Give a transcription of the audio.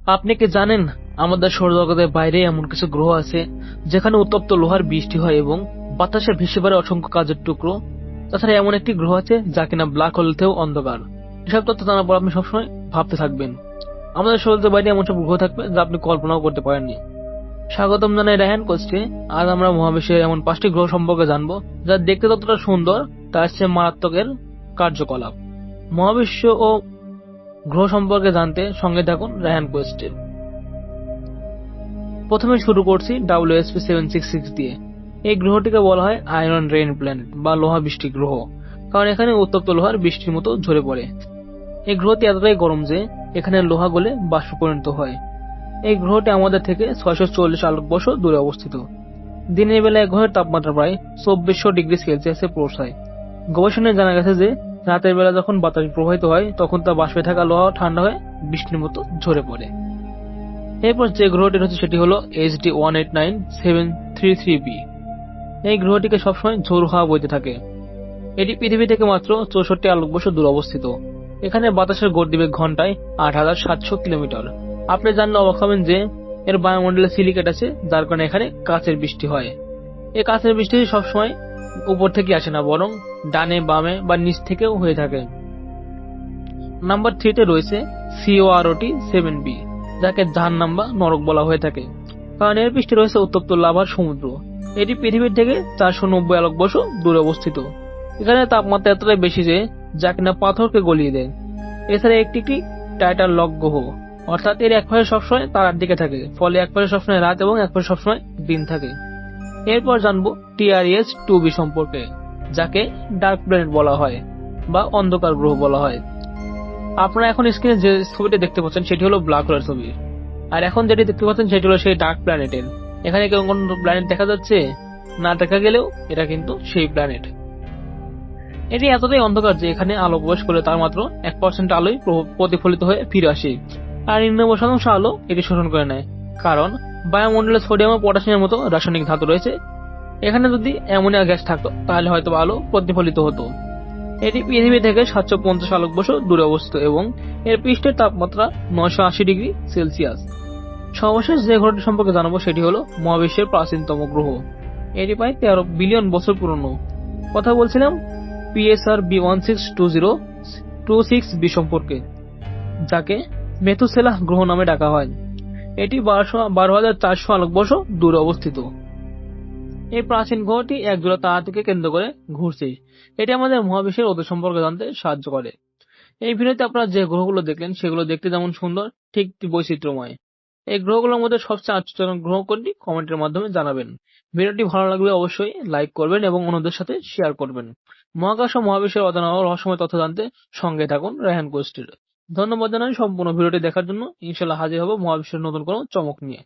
আপনি কি জানেন, আমাদের সৌরজগতের বাইরে এমন কিছু গ্রহ আছে, যেখানে উত্তপ্ত লোহার বৃষ্টি হয় এবং বাতাসে ভেসে বেড়ে অসংখ্য কাজের টুকরো? তাছাড়া এমন একটি গ্রহ আছে, যা কিনা ব্ল্যাক হোলতেও অন্ধকার। এসব তথ্য জানার পর আপনি সবসময় ভাবতে থাকবেন, আমাদের সৌরজগতের বাইরে এমন সব গ্রহ থাকবে, যা আপনি কল্পনাও করতে পারেননি। স্বাগতম জানাই রেহান কোস্টে আজ আমরা মহাবিশ্বের এমন পাঁচটি গ্রহ সম্পর্কে জানব, যা দেখতে ততটা সুন্দর তার চেয়ে মারাত্মকের কার্যকলাপ। মহাবিশ্ব ও গ্রহ সম্পর্কে জানতে সঙ্গে থাকুন রেহান কোয়েস্টে প্রথমে শুরু করছি ডাব্লিউএসপি সেভেন সিক্স সিক্স দিয়ে। এই গ্রহটিকে বলা হয় আয়রন রেইন প্ল্যানেট বা লোহা বৃষ্টি গ্রহ, কারণ এখানে উত্তপ্ত লোহার বৃষ্টির মতো ঝরে পড়ে। এই গ্রহটি এতটাই গরম যে এখানে লোহা গলে বাষ্প পরিণত হয়। এই গ্রহটি আমাদের থেকে ছয়শো চল্লিশ আলোকবর্ষ দূরে অবস্থিত। দিনের বেলায় গ্রহের তাপমাত্রা প্রায় চব্বিশশো ডিগ্রি সেলসিয়াসে পৌঁছায়। গবেষণায় জানা গেছে যে রাতের বেলা যখন বাতাস প্রবাহিত হয়, তখন তা বাষ্পে থাকা লোহা ঠান্ডা হয়ে বৃষ্টির মতো ঝরে পড়ে। এরপর যে গ্রহটি হচ্ছে সেটি হলো H D one eight nine seven three three B এই গ্রহটিকে সবসময় ঝোড়ো হাওয়া বইতে থাকে। এটি পৃথিবী থেকে মাত্র চৌষট্টি আলোকবর্ষ দূর অবস্থিত। এখানে বাতাসের গতিবেগ ঘন্টায় আট হাজার সাতশো কিলোমিটার। আপনি জানলে অবাক হবেন যে, এর বায়ুমণ্ডলে সিলিকেট আছে, যার কারণে এখানে কাঁচের বৃষ্টি হয়। এই কাঁচের বৃষ্টি সবসময় উপর থেকে আসে না, বরং ডানে, বামে বা নিচ থেকেও হয়ে থাকে। নাম্বার থ্রিতে রয়েছে সিওআরওটি সেভেন বি যাকে জাহান নাম্বা নরক বলা হয়ে থাকে। কারণ এর পৃষ্ঠে রয়েছে উত্তপ্ত লাভার সমুদ্র। এটি পৃথিবীর থেকে চারশো নব্বই আলোকবর্ষ দূরে অবস্থিত। এখানে তাপমাত্রা এতটাই বেশি যে, যা কিনা পাথরকে গলিয়ে দেয়। এছাড়া একটি একটি টাইটার লক গ্রহ, অর্থাৎ এর এক পাশে সবসময় তারার দিকে থাকে, ফলে এক পাশে সবসময় রাত এবং এক পাশে সবসময় দিন থাকে। এরপর জানব টিআরএস টু বি সম্পর্কে, যাকে ডার্ক প্ল্যানেট বলা হয়, বা অন্ধকার গ্রহ বলা হয়। আপনারা এখন স্ক্রিনে যে ছবিটি দেখতে পাচ্ছেন, সেটি হলো ব্ল্যাক হোলের ছবি। আর এখন যেটি দেখতে পাচ্ছেন, সেটি হলো সেই ডার্ক প্ল্যানেটের এখানে কেউ কোন প্ল্যানেট দেখা যাচ্ছে? না দেখা গেলেও এটা কিন্তু সেই প্ল্যানেট এটি এতটাই অন্ধকার যে এখানে আলো প্রবেশ করলে তার মাত্র এক পার্সেন্ট আলোই প্রতিফলিত হয়ে ফিরে আসে। আর নিরানব্বই শতাংশ আলো এটি শোষণ করে নেয়। কারণ বায়ুমণ্ডলে সোডিয়াম ও পটাশিয়ামের মতো রাসায়নিক ধাতু রয়েছে। এখানে যদি অ্যামোনিয়া গ্যাস থাকতো, তাহলে হয়তো আলো প্রতিফলিত হতো। এটি পৃথিবী থেকে সাতশো পঞ্চাশ আলোক বছর দূরে অবস্থিত এবং এর পৃষ্ঠের তাপমাত্রা নয়শো আশি ডিগ্রি সেলসিয়াস। সর্বশেষ যে গ্রহটি সম্পর্কে জানাব সেটি হলো মহাবিশ্বের প্রাচীনতম গ্রহ। এটি প্রায় তেরো বিলিয়ন বছর পুরনো। কথা বলছিলাম PSR B one six two zero two six B সম্পর্কে, যাকে মেথুসেলাহ গ্রহ নামে ডাকা হয়। এটি বারো হাজার চারশো আলোকবর্ষ দূরে অবস্থিত। এই প্রাচীন গ্রহটি একজোড়া তারা থেকে কেন্দ্র করে ঘুরছে। এটি আমাদের মহাবিশ্বের ওদের সম্পর্কে জানতে সাহায্য করে। এই ভিডিওতে আপনারা যে গ্রহগুলো দেখলেন, সেগুলো দেখতে যেমন সুন্দর, ঠিক বৈচিত্র্যময়। এই গ্রহগুলোর মধ্যে সবচেয়ে আশ্চর্যজনক গ্রহ কোনটি, কমেন্টের মাধ্যমে জানাবেন। ভিডিওটি ভালো লাগলে অবশ্যই লাইক করবেন এবং অন্যদের সাথে শেয়ার করবেন। মহাকাশ ও মহাবিশ্বের অজানা রহস্যময় তথ্য জানতে সঙ্গে থাকুন রেহান কোস্টের। ধন্যবাদ জানাই সম্পূর্ণ ভিডিওটি দেখার জন্য। ইনশাল্লাহ হাজির হব মহাবিশ্বের নতুন কোনো চমক নিয়ে।